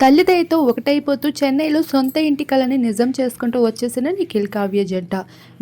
తల్లిదయతో ఒకటైపోతూ చెన్నైలో సొంత ఇంటి కలని నిజం చేసుకుంటూ వచ్చేసిన నిఖిల్ కావ్య జంట.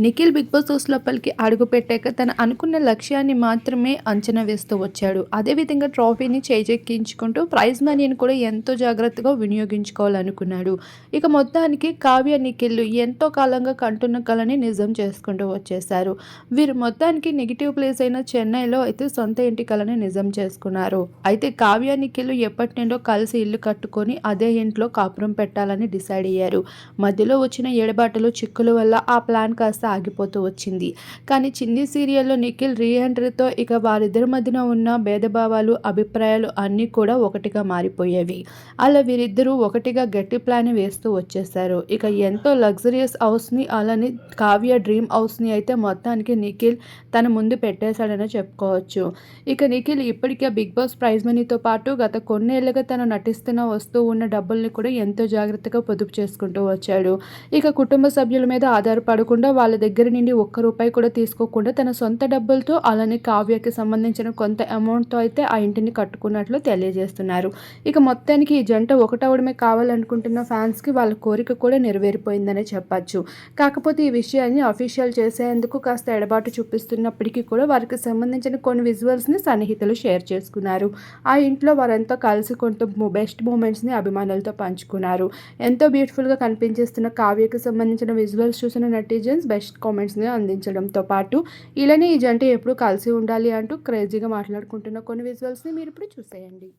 నిఖిల్ బిగ్ బాస్ హౌస్ లోపలికి అడుగుపెట్టాక తన అనుకున్న లక్ష్యాన్ని మాత్రమే అంచనా వేస్తూ వచ్చాడు. అదేవిధంగా ట్రోఫీని చేజెక్కించుకుంటూ ప్రైజ్ మనీని కూడా ఎంతో జాగ్రత్తగా వినియోగించుకోవాలనుకున్నాడు. ఇక మొత్తానికి కావ్య నిఖిల్ ఎంతో కాలంగా కంటున్న కళని నిజం చేసుకుంటూ వచ్చేశారు. వీరు మొత్తానికి నెగిటివ్ ప్లేస్ అయిన చెన్నైలో అయితే సొంత ఇంటి కళని నిజం చేసుకున్నారు. అయితే కావ్య నిఖిల్ ఎప్పటి నుండో కలిసి ఇల్లు కట్టుకొని అదే ఇంట్లో కాపురం పెట్టాలని డిసైడ్ అయ్యారు. మధ్యలో వచ్చిన ఏడబాటలు చిక్కుల వల్ల ఆ ప్లాన్ కాస్త ఆగిపోతూ వచ్చింది. కానీ చిన్ని సీరియల్లో నిఖిల్ రీఎంట్రీతో ఇక వారిద్దరి మధ్యన ఉన్న భేదభావాలు అభిప్రాయాలు అన్నీ కూడా ఒకటిగా మారిపోయేవి. అలా వీరిద్దరూ ఒకటిగా గట్టి ప్లాన్ వేస్తూ వచ్చేసారు ఇక ఎంతో లగ్జరియస్ హౌస్ని అలానే కావ్య డ్రీమ్ హౌస్ని అయితే మొత్తానికి నిఖిల్ తన ముందు పెట్టేశాడని చెప్పుకోవచ్చు. ఇక నిఖిల్ ఇప్పటికే బిగ్ బాస్ ప్రైజ్ మనీతో పాటు గత కొన్నేళ్ళుగా తను నటిస్తున్న వస్తూ ఉన్న డబ్బుల్ని కూడా ఎంతో జాగ్రత్తగా పొదుపు చేసుకుంటూ వచ్చాడు. ఇక కుటుంబ సభ్యుల మీద ఆధారపడకుండా వాళ్ళ దగ్గర నుండి ఒక్క రూపాయి కూడా తీసుకోకుండా తన సొంత డబ్బులతో అలానే కావ్యకి సంబంధించిన కొంత అమౌంట్తో అయితే ఆ ఇంటిని కట్టుకున్నట్లు తెలియజేస్తున్నారు. ఇక మొత్తానికి ఈ జంట ఒకటవడమే కావాలనుకుంటున్న ఫ్యాన్స్కి వాళ్ళ కోరిక కూడా నెరవేరిపోయిందనే చెప్పచ్చు. కాకపోతే ఈ విషయాన్ని అఫీషియల్ చేసేందుకు కాస్త ఎడబాటు చూపిస్తున్నప్పటికీ కూడా వారికి సంబంధించిన కొన్ని విజువల్స్ని సన్నిహితులు షేర్ చేసుకున్నారు. ఆ ఇంట్లో వారంతా కలిసి కొంత బెస్ట్ మూమెంట్స్ని అభిమానులతో పంచుకున్నారు. ఎంతో బ్యూటిఫుల్గా కనిపించేస్తున్న కావ్యకు సంబంధించిన విజువల్స్ చూసిన నెటిజన్స్ బెస్ట్ కామెంట్స్ని అందించడంతో పాటు ఇలానే ఈ జంట ఎప్పుడు కలిసి ఉండాలి అంటూ క్రేజీగా మాట్లాడుకుంటున్న కొన్ని విజువల్స్ని మీరు ఇప్పుడు చూసేయండి.